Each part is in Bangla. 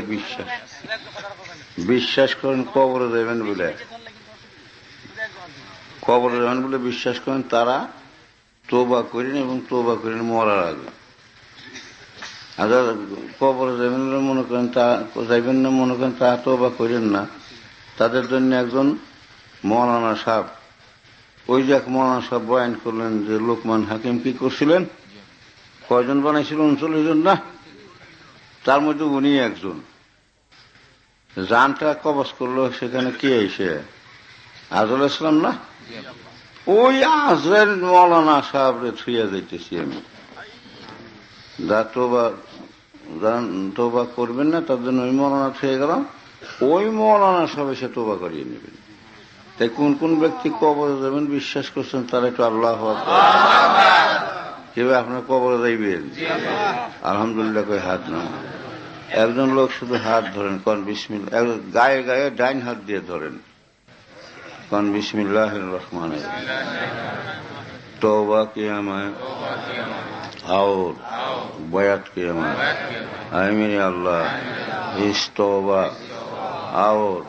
বিশ্বাস। বিশ্বাস করেন, কবরে দেবেন বলে। কবরে দেবেন বলে বিশ্বাস করেন, তারা তোবা করেন এবং তোবা করেন মরার আগে। আর যারা কবরে যাবেন মনে করেন, তা যাইবেন না মনে করেন তা তোবা করেন না। তাদের জন্য একজন মৌলানা সাহেব, ওই যে এক মৌলানা সাহেব বয়ান করলেন যে, লোকমান হাকিম কি করছিলেন? কয়জন বানাইছিল? উনচল্লিশ জন না? তার মধ্যে উনি একজন। জানটা কবচ করল, সেখানে কে এসে? আজল ইসলাম না? ওই আজরের মৌলানা সাহেবরে ছুঁয়ে যাইতেছি আমি। যা তোবা তোবা করবেন না, তার জন্য ওই মৌলানা ছুঁয়ে গেলাম। ওই মৌলানা সাহেব এসে তোবা করিয়ে নেবেন। তাই কোন কোন ব্যক্তি কবরে যাবেন, বিশ্বাস করছেন তারা একটু আল্লাহ কেউ আপনার কবরে যাইবেন আলহামদুলিল্লাহ কই হাত না একজন লোক শুধু হাত ধরেন কন বিসমিল্লা একজন গায়ে গায়ে ডাইন হাত দিয়ে ধরেন কন বিসমিল্লাহ রহমান তওবা কিয়ামায় और बयात कियामत आए मेरे अल्लाह इस तौबा और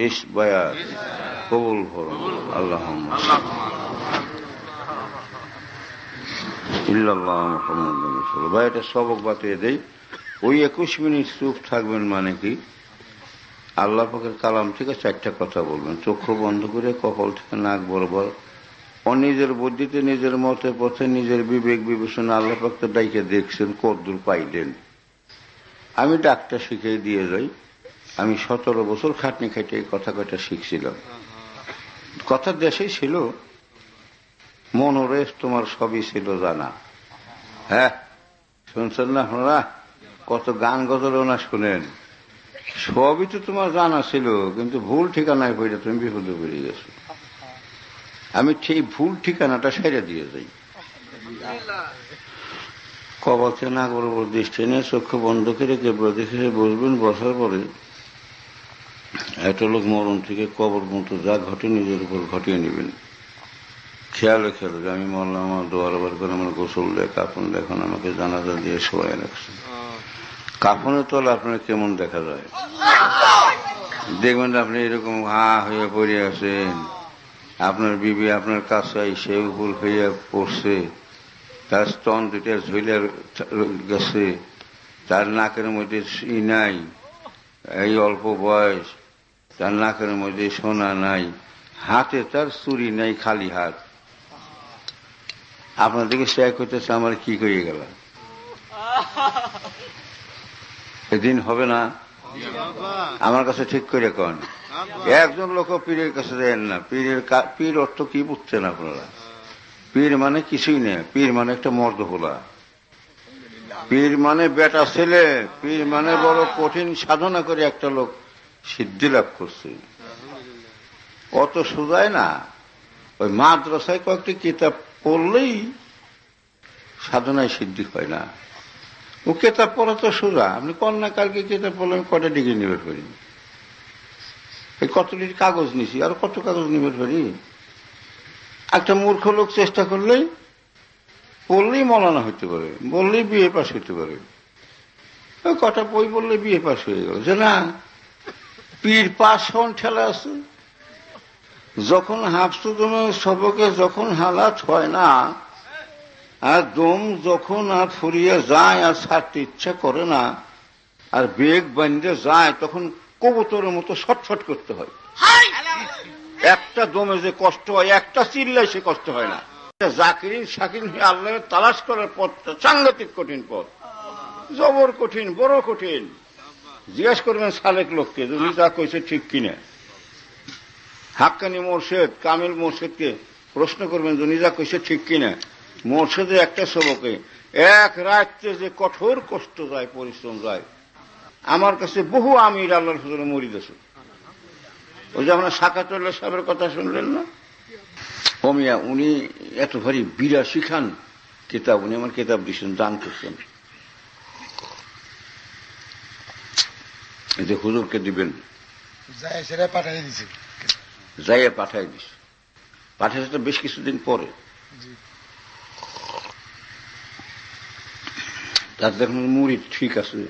इस बयात কবুল করুন আল্লাহ ইল্লাল্লাহ মুহাম্মদ রাসূলুল্লাহ। ভাই, এটা সবক বাতিয়ে দেই। ওই একুশ মিনিট চুপ থাকবেন মানে কি? আল্লাহ পাকের কালাম থেকে চারটা কথা বলবেন। চক্ষু বন্ধ করে কপাল থেকে নাক বরাবর। ও নিজের বুদ্ধিতে, নিজের মতে, পথে, নিজের বিবেক বিবেচনা আল্লাহ পাক তো ডাইকে দেখছেন, কদ্দুর পাইলেন। আমি ডাক্তার শিখিয়ে দিয়ে যাই। আমি সতেরো বছর খাটনি খাইটে এই কথা কয়টা শিখছিলাম। কথা দেশেই ছিল মনোরেশ তোমার সবই ছিল জানা। হ্যাঁ? শুনছেন না আপনারা? কত গান গজল না শুনেন। সবই তো তোমার জানা ছিল, কিন্তু ভুল ঠিকানায় পড়ে তুমি বিপদে পড়ে গেছো আমি সেই ভুল ঠিকানাটা সেরে দিয়ে যাই। কবাতে না বরাবর দৃষ্টি নিয়ে চক্ষু বন্ধ করে কেবল দেখে বসবেন, বসার পরে এত লোক মরণ থেকে কবর মতো যা ঘটে নিজের উপর ঘটিয়ে নেবেন। খেয়ালে খেয়ালে যে আমি মরলাম, আমার দোয়ার বার করে আমার গোসল দেয় কাপড় দেখুন আমাকে জানাজা দিয়ে শোয়াই রাখছে কাফনের তলে আপনার কেমন দেখা যায়? দেখবেন আপনি এরকম হা হয়ে পড়ে আছেন। আপনার বিবি আপনার কাছে সে ভুল হইয়া পড়ছে। তার স্তন দুইটা ঝইলে গেছে। তার নাকের মধ্যে ই নাই, এই অল্প বয়স। তার নাকের মধ্যে সোনা নাই। হাতে তার চুরি নাই, খালি হাত। আপনাদেরকে শেয়ার করতেছে আমার কি করে গেল? এদিন হবে না? আমার কাছে ঠিক করে কন। একজন লোক পীরের কাছে দেন না। পীরের পীর অর্থ কি বুঝছেন আপনারা? পীর মানে কিছুই নেই। পীর মানে একটা মর্দ হোলা পীর মানে বেটা ছেলে। পীর মানে বড় কঠিন সাধনা করে একটা লোক সিদ্ধি লাভ করছে। অত সোজায় না। ওই মাদ্রাসায় কয়েকটি কিতাব পড়লেই সাধনায় সিদ্ধি হয় না। ও কেতাব পড়া তো সোজা। আপনি কন্যা, কালকে কেতাব পড়লে আমি কটা ডিগ্রি নিবে পারি এই কতটি কাগজ নিছি, আর কত কাগজ নিবে পারি একটা মূর্খ লোক চেষ্টা করলেই, পড়লেই মলানা হইতে পারে, বললেই বিয়ে পাস হইতে পারে। কটা বই বললে বিয়ে পাস হয়ে গেল। যে না, পীর পাশ হন, ঠেলা আছে। যখন হাফসু দমের সবকে যখন হালাত হয় না আর দম যখন আর ফুরিয়ে যায় আর ছাড়তে ইচ্ছা করে না আর বেগ বান্ধে যায় তখন কবুতরের মতো ছটফট করতে হয়। একটা দমে যে কষ্ট হয় একটা চিল্লাই সে কষ্ট হয় না। জাকিরিন শাকির আল্লাহ তালাশ করার পথটা সাংঘাতিক কঠিন পথ। জবর কঠিন বড় কঠিন। জিজ্ঞেস করবেন সালেক লোককে তুমি যা কইছে ঠিক কিনা। হাক্কানি মোর্শেদ, কামিল মোর্শেদকে প্রশ্ন করবেন যে নিজা কইছে ঠিক কিনা? মোর্শেদে একটা সবকে, এক রাত্রে যে কঠোর কষ্ট যায়, পরিশ্রম যায়, আমার কাছে বহু আমির আল্লাহর হুজুরে মরিদেছে ওই যে আপনার সাকাতুল্লাহ সাহেবের কথা শুনলেন না? অমিয়া উনি এত ভারী বিরা শিখান কিতাব, উনি আমার কিতাব দিচ্ছেন দান করছেন। যে হুজুরকে দিবেন। সেটা পাঠিয়ে দিছি যাইয়া পাঠাই দিস। পাঠাইছে তো বেশ কিছুদিন পরে। তার দেখুন মুড়ি ঠিক আছে।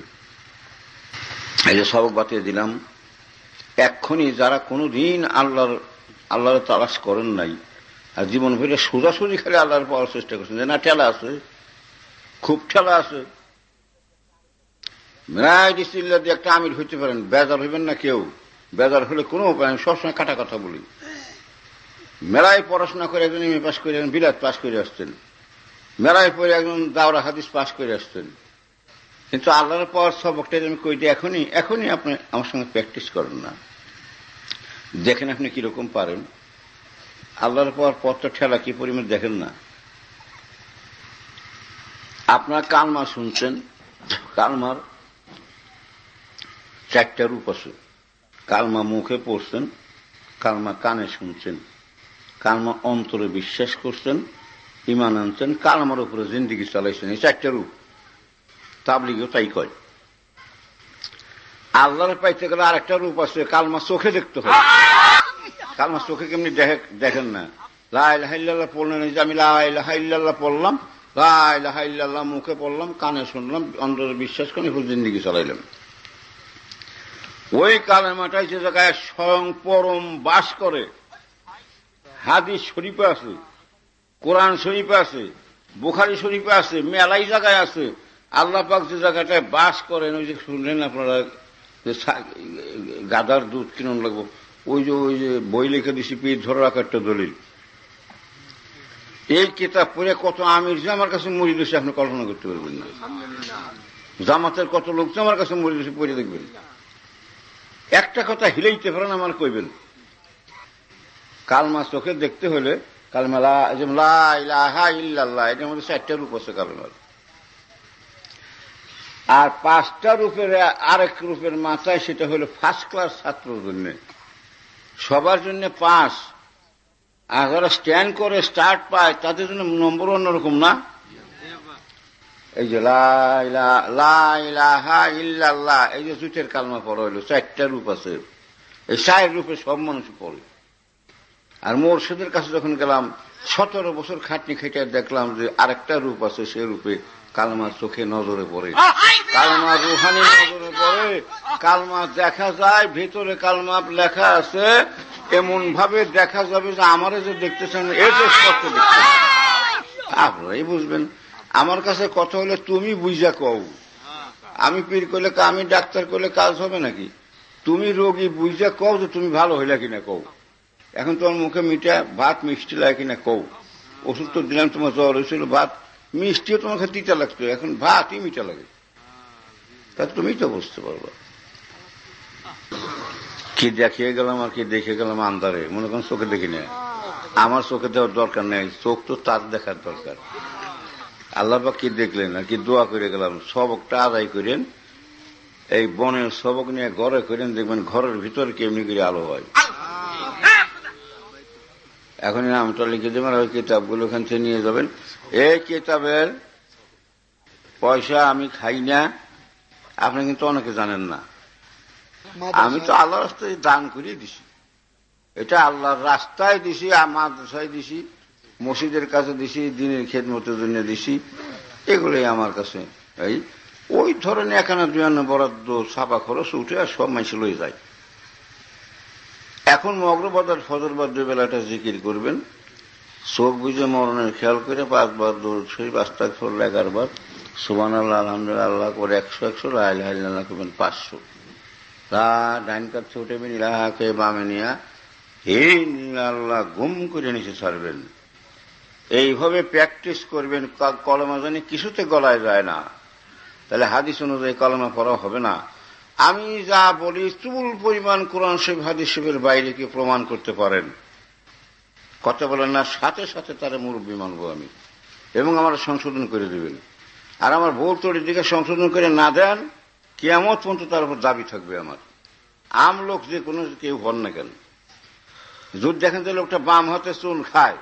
এই যে সবক বাতিয়ে দিলাম। এক্ষুনি যারা কোনোদিন আল্লাহর আল্লাহর তালাশ করেন নাই আর জীবন ভরে সোজাসুজি খালি আল্লাহর পাওয়ার চেষ্টা করছেন যে না ঠেলা আছে। খুব ঠেলা আছে। মেরাই ডিস্ট্রিক্ট দিয়ে একটা আমির হইতে পারেন বেজার হইবেন না কেউ। বেজার হলে কোনো উপায় আমি সবসময় কাটা কথা বলি। মেলায় পড়াশোনা করে একজন এমএ পাশ করে, বিলাত পাশ করে আসছেন। মেলায় পড়ে একজন দাওরা হাদিস পাশ করে আসছেন। কিন্তু আল্লাহর পর সবকটা আমি কই দিই এখনই এখনই আপনি আমার সঙ্গে প্র্যাকটিস করেন না। দেখেন আপনি কীরকম পারেন। আল্লাহর পর পথটা ঠেলা কি পরিমাণ দেখেন না। আপনার কালমা শুনছেন, কালমার চারটা রূপ আছে। কালমা মুখে পড়ছেন, কালমা কানে শুনছেন, কালমা অন্তরে বিশ্বাস করছেন ইমান আনছেন, কালমার উপরে জিন্দিগি চালাইছেন, এই চারটা রূপ। তাবলিগও তাই কয়। আল্লাহর পাইতে গেলে আরেকটা রূপ আছে, কালমা চোখে দেখতে হয়। কালমা চোখে কেমনি দেখে- দেখেন না। লাইল্লাহ পড়লেন যে আমি লাইল্লাহ পড়লাম লাইল্লাহ মুখে পড়লাম, কানে শুনলাম, অন্তরে বিশ্বাস করে জিন্দিগি চালাইলাম ওই কালেমাটাই যে জায়গায় স্বয়ং পরম বাস করে, হাদিস শরীফে আছে, কোরআন শরীফে আছে, বুখারি শরীফে আছে, মেলাই জায়গায় আছে, আল্লাহ পাক যে জায়গাটায় বাস করেন, ওই যে শুনলেন আপনারা গাদার দুধ কিনুন লাগবো, ওই যে ওই যে বই লিখে দিছি, পিঠ ধরে রাখা একটা দলিল। এই কিতাব পড়ে কত আমির যে আমার কাছে মরি দিয়েছে আপনি কল্পনা করতে পারবেন না। জামাতের কত লোক যে আমার কাছে মরি দিয়েছে পড়ে দেখবেন। একটা কথা হিলাইতে পারেন আমার কইবেন। কালমা চোখে দেখতে হলে কালমা লা যেমন লা ইলাহা ইল্লাল্লাহ, এটার মধ্যে চারটা রূপ আছে কালমার। আর পাঁচটা রূপের, আরেক রূপের মাথায় সেটা হলো ফার্স্ট ক্লাস ছাত্রর জন্য। সবার জন্য পাস আর যারা স্ট্যান্ড করে স্টার্ট পায়, তাদের জন্য নম্বর অন্যরকম না। এই যে লা ইলা- লা ইলাহা ইল্লাল্লাহ এই যে জুটের কালমা পড়া হইল চারটা রূপ আছে এই চার রূপে সব মানুষ পড়ে আর মোর্শেদের কাছে যখন গেলাম সতেরো বছর খাটনি খেটে দেখলাম যে আরেকটা রূপ আছে সে রূপে কালমা চোখে নজরে পড়ে কালমা রুহানি নজরে পড়ে কালমা দেখা যায় ভেতরে কালমা লেখা আছে এমন ভাবে দেখা যাবে যে আমারে যে দেখতেছেন এটা স্পষ্ট দেখতেছেন আপনারাই বুঝবেন আমার কাছে কথা হলে তুমি বুঝা কও। আমি পীর করলে আমি ডাক্তার করলে কাজ হবে নাকি? তুমি রোগী বুঝা কও যে তুমি ভালো হইলা কিনা কও। এখন তোমার মুখে মিঠা ভাত মিষ্টি লাগে কিনা কও। ওষুধ তো দিলাম, তোমার জ্বর হয়েছিল ভাত মিষ্টিও তোমার কাছে তিতা লাগতো, এখন ভাতই মিঠা লাগে। তা তুমি তো বুঝতে পারবা। কি দেখিয়ে গেলাম আর কি দেখে গেলাম আন্দারে মনে করেন চোখে দেখি না আমার চোখে দেওয়ার দরকার নেই, চোখ তো তার দেখার দরকার। আল্লাহ পাক কি দেখলেন আর কি দোয়া করে গেলাম সবকটা আদায় করেন, এই বনের সবক নিয়ে ঘরে করেন, দেখবেন ঘরের ভিতরে কেমনি করে আলো হয়। এখন নামটা লিখে দেবেন ওই কিতাবগুলো ওখান থেকে নিয়ে যাবেন। এই কিতাবের পয়সা আমি খাই না, আপনি কিন্তু অনেকে জানেন না। আমি তো আল্লাহ রাস্তায় দান করিয়ে দিছি। এটা আল্লাহর রাস্তায় দিছি মাদ্রাসায় দিছি। মসজিদের কাছে দিছি, দিনের খেদমতের জন্য দিছি। এগুলোই আমার কাছে, এই, ওই ধরনের এখানে দুয়ান্ন বরাদ্দ ছাপা খরচ উঠে আর সব মাইসে লয়ে যায়। এখন মগ্রবাদার ফজরবাদ দুই বেলাটা জিকির করবেন। চোখ বুঝে মরণের খেয়াল করে পাঁচবার দৌড় শরীফ আস্তাক ফল এগারোবার সুবান আল্লাহ আলহামদুলিল্লাহ, আল্লাহ করে একশো একশো লাইল্লাহ করবেন পাঁচশো। তা ডাইন কাছে উঠেবেন ইলাহাকে বামে নিয়া নীল আল্লাহ, গুম করে নিচে ছাড়বেন। এইভাবে প্র্যাকটিস করবেন কলমা জানি কিছুতে গলায় যায় না। তাহলে হাদিস অনুযায়ী কলমা পড়া হবে না। আমি যা বলি তুল পরিমাণ কোরআন শরীফ, হাদিস শরীফের বাইরে কি প্রমাণ করতে পারেন? কথা বলেন না, সাথে সাথে তারা মুরব্বী মানব আমি। এবং আমার সংশোধন করে দেবেন। আর আমার ভুল তরির দিকে সংশোধন করে না দেন কেমন পর্যন্ত তার উপর দাবি থাকবে আমার। আম লোক যে কোনো কেউ হন না কেন? যদি দেখেন যে লোকটা বাম হাতে চুন খায়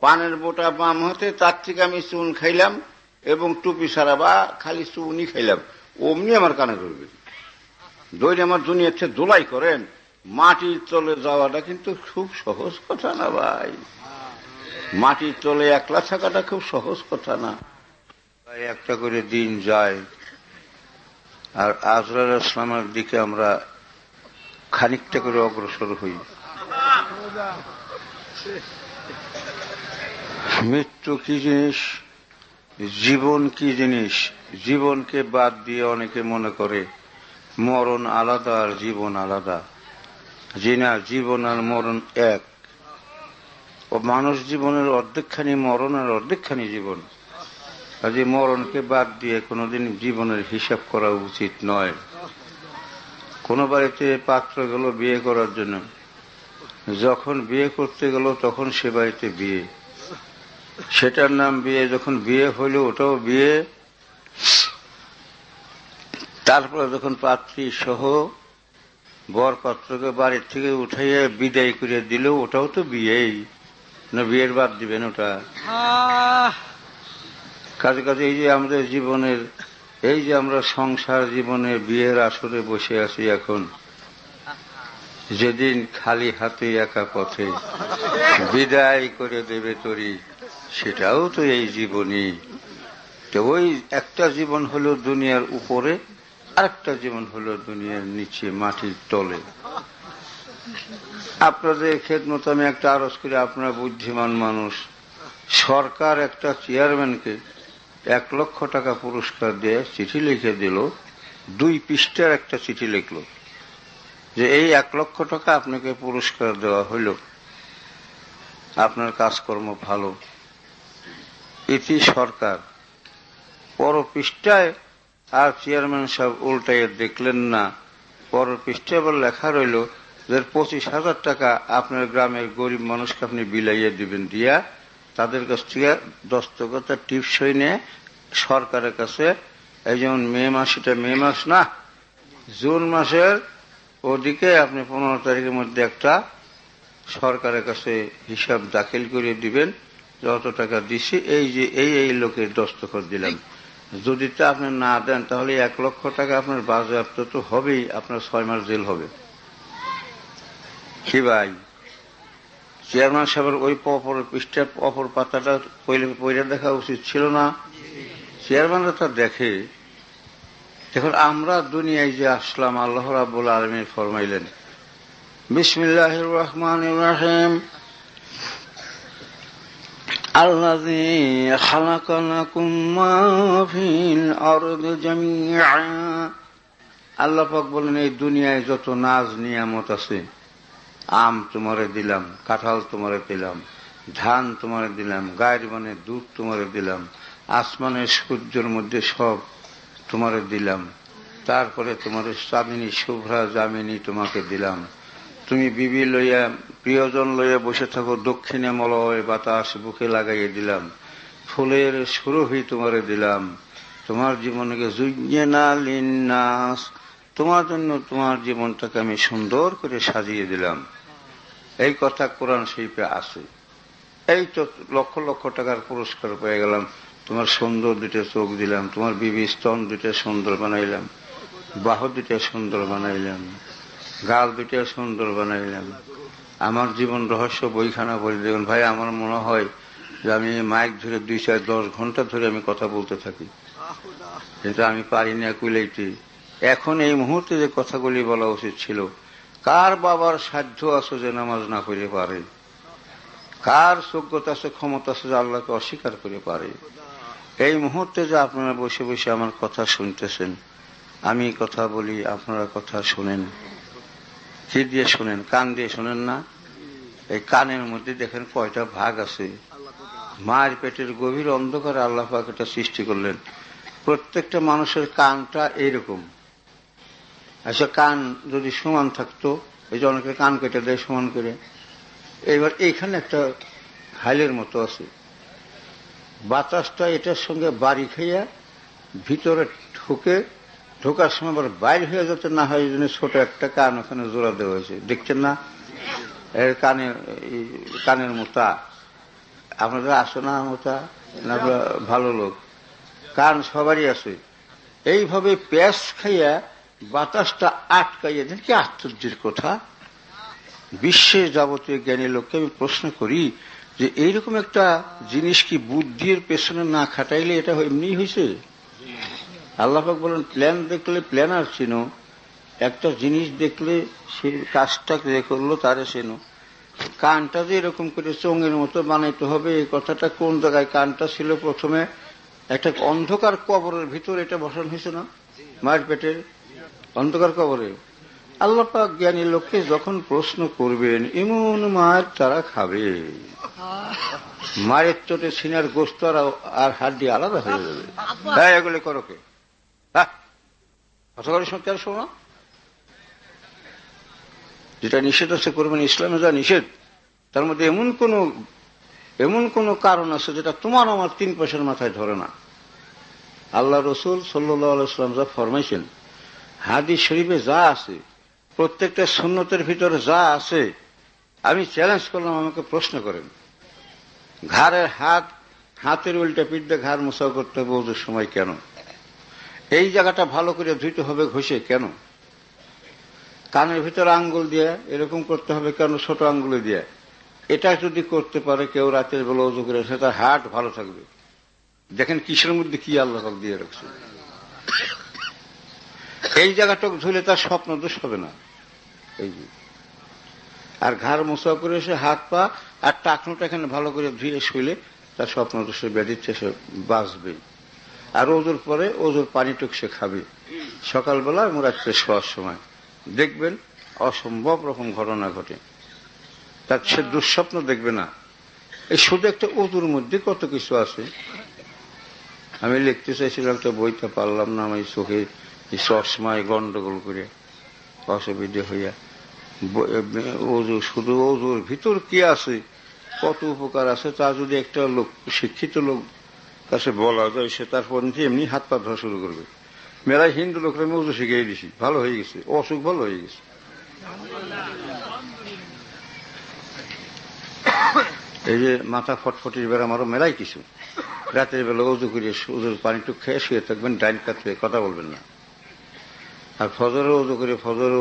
পানের বোটা বাম হতে, তার থেকে আমি চুন খাইলাম এবং টুপি সারা বা খালি চুনই খাইলাম। অমনি আমার কানে ধরবে। দৈরে আমার দুনিয়ার চেয়ে দোলাই করেন, মাটির তলে যাওয়াটা কিন্তু খুব সহজ কথা না ভাই। মাটির তলে একলা থাকাটা খুব সহজ কথা না। একটা করে দিন যায়। আর আজরাল ইসলামের দিকে আমরা খানিকটা করে অগ্রসর হই। মৃত্যু কি জিনিস? জীবন কি জিনিস? জীবনকে বাদ দিয়ে অনেকে মনে করে মরণ আলাদা আর জীবন আলাদা। জি না জীবন আর মরণ এক। ও মানুষ জীবনের অর্ধেকখানি, মরণ আর অর্ধেকখানি জীবন। কাজে মরণকে বাদ দিয়ে কোনোদিন জীবনের হিসাব করা উচিত নয়। কোনো বাড়িতে পাত্র গেল বিয়ে করার জন্য। যখন বিয়ে করতে গেল, তখন সে বাড়িতে বিয়ে। সেটার নাম বিয়ে যখন বিয়ে হইল ওটাও বিয়ে। তারপরে যখন পাত্রী সহ বর পাত্রকে বাড়ির থেকে উঠাইয়া বিদায় করে দিল ওটাও তো বিয়েই। না বিয়ের বাদ দিবেন ওটা। কাজে কাজে এই যে আমাদের জীবনের এই যে আমরা সংসার জীবনে বিয়ের আসরে বসে আছি এখন যেদিন খালি হাতে একা পথে বিদায় করে দেবে তরি। সেটাও তো এই জীবনই। তো ওই একটা জীবন হলো দুনিয়ার উপরে, আরেকটা জীবন হলো দুনিয়ার নিচে, মাটির তলে। আপনাদের খেদমত আমি একটা আরজ করি, আপনারা বুদ্ধিমান মানুষ। সরকার একটা চেয়ারম্যানকে এক লক্ষ টাকা পুরস্কার দিয়ে চিঠি লিখে দিল, দুই পৃষ্ঠার একটা চিঠি লিখল, যে এই এক লক্ষ টাকা আপনাকে পুরস্কার দেওয়া হইল। আপনার কাজকর্ম ভালো। ইতি সরকার। পর পৃষ্ঠায় আর চেয়ারম্যান সাহেব উল্টাইয়ে দেখলেন না। পর পৃষ্ঠায় আবার লেখা রইল যে পঁচিশ হাজার টাকা আপনার গ্রামের গরিব মানুষকে আপনি বিলাইয়ে দিবেন দিয়া তাদের কাছ থেকে দস্তকতা টিপসই নিয়ে সরকারের কাছে এই যেমন মে মাস, এটা মে মাস না, জুন মাসের ওদিকে আপনি পনেরো তারিখের মধ্যে একটা সরকারের কাছে হিসাব দাখিল করে দিবেন। যত টাকা দিছি, এই যে এই এই লোকের দস্তখত দিলাম। যদি তা আপনি না দেন, তাহলে এক লক্ষ টাকা আপনার বাজেয়াপ্ত তো হবেই, আপনার ছয় মাস জেল হবে। কি ভাই? চেয়ারম্যান সাহেবের ওই অপর পৃষ্ঠার অপর পাতাটা পইলে দেখা উচিত ছিল না। চেয়ারম্যানরা তা দেখে। দেখুন, আমরা দুনিয়ায় যে আসলাম, আল্লাহ রাবুল আলমী ফরমাইলেন বিসমিল্লাহ রহমান রাহিম। الذي خلق لكم ما في الأرض جميعا আল্লাহ পাক বলেন এই দুনিয়ায় যত নাজ নিয়ামত আছে আম তোমারে দিলাম কাঁঠাল তোমারে দিলাম ধান তোমারে দিলাম গায়ের মানে দুধ তোমারে দিলাম আসমানের সূর্যের মধ্যে সব তোমারে দিলাম তারপরে তোমার স্বামিনী শুভ্রা জামিনী তোমাকে দিলাম তুমি বিবি লইয়া প্রিয়জন লইয়া বসে থাকো, দক্ষিণে মলয় বাতাস বুকে লাগাইয়ে দিলাম। ফুলের সুরভি তোমারে দিলাম। তোমার জীবনকে জুইয়ে না লিন্নাস তোমার জন্য তোমার জীবনটাকে আমি সুন্দর করে সাজিয়ে দিলাম। এই কথা কোরআন শিল্পে আছে। এই তো লক্ষ লক্ষ টাকার পুরস্কার পেয়ে গেলাম। তোমার সুন্দর দুটো চোখ দিলাম, তোমার বিবি স্তন দুটো সুন্দর বানাইলাম, বাহু দুটো সুন্দর বানাইলাম, গাল দুটো সুন্দর বানাইলাম। আমার জীবন রহস্য বইখানা বলে দেখুন, ভাই, আমার মনে হয় যে আমি মাইক ধরে দুই চার দশ ঘণ্টা ধরে আমি কথা বলতে থাকি। কিন্তু আমি পারি না এখন এই মুহূর্তে যে কথাগুলি বলা উচিত ছিল, কার বাবার সাধ্য আছে যে নামাজ না করে পারে? কার যোগ্যতা আছে, ক্ষমতা আছে যে আল্লাহকে অস্বীকার করে পারে? এই মুহূর্তে যে আপনারা বসে বসে আমার কথা শুনতেছেন, আমি কথা বলি, আপনারা কথা শোনেন। কি দিয়ে শোনেন, কান দিয়ে শোনেন না। এই কানের মধ্যে দেখেন কয়টা ভাগ আছে। মায়ের পেটের গভীর অন্ধকারে আল্লাহ এটা সৃষ্টি করলেন। প্রত্যেকটা মানুষের কানটা এইরকম। আচ্ছা কান যদি সমান থাকতো, এই যে অনেকে কান কেটে দেয় সমান করে এবার এইখানে একটা হাইলের মতো আছে। বাতাসটা এটার সঙ্গে বাড়ি খাইয়া ভিতরে ঢুকে ঢোকার সময় আবার বাইর হয়ে যাতে না হয় এই জন্য ছোট একটা কান ওখানে জোড়া দেওয়া হয়েছে। দেখছেন না? এর কানে কানের মোতা আপনাদের আসে না মোতা না ভালো লোক। কান সবারই আছে। এইভাবে প্যাঁচ খাইয়া বাতাসটা আটকাইয়া দেন, কি আশ্চর্যের কথা। বিশ্বের যাবতীয় জ্ঞানী লোককে আমি প্রশ্ন করি যে, এইরকম একটা জিনিস কি বুদ্ধির পেছনে না খাটাইলে এটা এমনি হয়েছে? আল্লাহাক বলেন প্ল্যান দেখলে প্ল্যানার চিনো। একটা জিনিস দেখলে সে কাজটা যে করল তারে চেনো। কানটা যে এরকম করে চোঙের মতো বানাইতে হবে এই কথাটা কোন জায়গায়? কানটা ছিল প্রথমে একটা অন্ধকার কবরের ভিতর এটা বসানো হয়েছে না? মায়ের পেটের অন্ধকার কবরে। আল্লাহ পাক জ্ঞানী লোককে যখন প্রশ্ন করবেন এমন মায়ের তারা খাবে? মায়ের চোটে সিনার গোস্ত আর হাড্ডি আলাদা হয়ে যাবে। হ্যাঁ এগুলো করো কে? কথা করে শুনতে আর শোনো যেটা নিষেধ আছে করবেন ইসলামে যা নিষেধ, তার মধ্যে এমন কোন এমন কোন কারণ আছে যেটা তোমার আমার তিন পয়সার মাথায় ধরে না। আল্লাহ রসুল সাল্লাম যা ফরমাইছেন, হাদিস শরীফে যা আছে, প্রত্যেকটা সুন্নতের ভিতরে যা আছে, আমি চ্যালেঞ্জ করলাম, আমাকে প্রশ্ন করেন। ঘাড়ের হাত, হাতের উল্টা পিঠে ঘাড় মোছাও করতে হবে সময় কেন? এই জায়গাটা ভালো করে ধুইতে হবে ঘষে কেন? কানের ভিতরে আঙ্গুল দিয়ে এরকম করতে হবে কেন ছোট আঙ্গুলে দিয়ে? এটা যদি করতে পারে কেউ রাতের বেলা উজু করে, সে তার হার্ট ভালো থাকবে। দেখেন কিসের মধ্যে কি আল্লাহ দিয়ে রাখছে। এই জায়গাটা ধুলে তার স্বপ্ন দোষ হবে না। এই আর ঘাড় মোছা করে এসে হাত পা আর টাকনোটা এখানে ভালো করে ধুয়ে শুইলে তার স্বপ্ন দোষে ব্যাধিচ্ছে সে বাঁচবে আর ওজোর পরে ওজোর পানিটুক সে খাবে। সকালবেলা এবং রাত্রে শোয়ার সময়। দেখবেন অসম্ভব রকম ঘটনা ঘটে। তার সে দুঃস্বপ্ন দেখবে না। এই শুধু একটা উজুর মধ্যে কত কিছু আছে। আমি লিখতে চাইছিলাম তো বইটা পারলাম না আমি চোখে চশমায় গন্ডগোল করে অসুবিধে হইয়া। অজু শুধু অজুর ভিতর কি আছে? কত উপকার আছে? তা যদি একটা লোক, শিক্ষিত লোক কাছে বলা যায়, সে তারপর নিজে এমনি হাত পা ধরা শুরু করবে। মেলায় হিন্দু লোকরা আমি অজু শিখিয়ে দিছি। ভালো হয়ে গেছে, অসুখ ভালো হয়ে গেছে। এই যে মাথা ফটফটির বেড়া আমারও মেলাই কিছু। রাতের বেলা অজু করে অজুর পানিটুক খেয়ে শুয়ে থাকবেন, ডাইন কাত কথা বলবেন না। আর ফজরে উজু করে ফজরে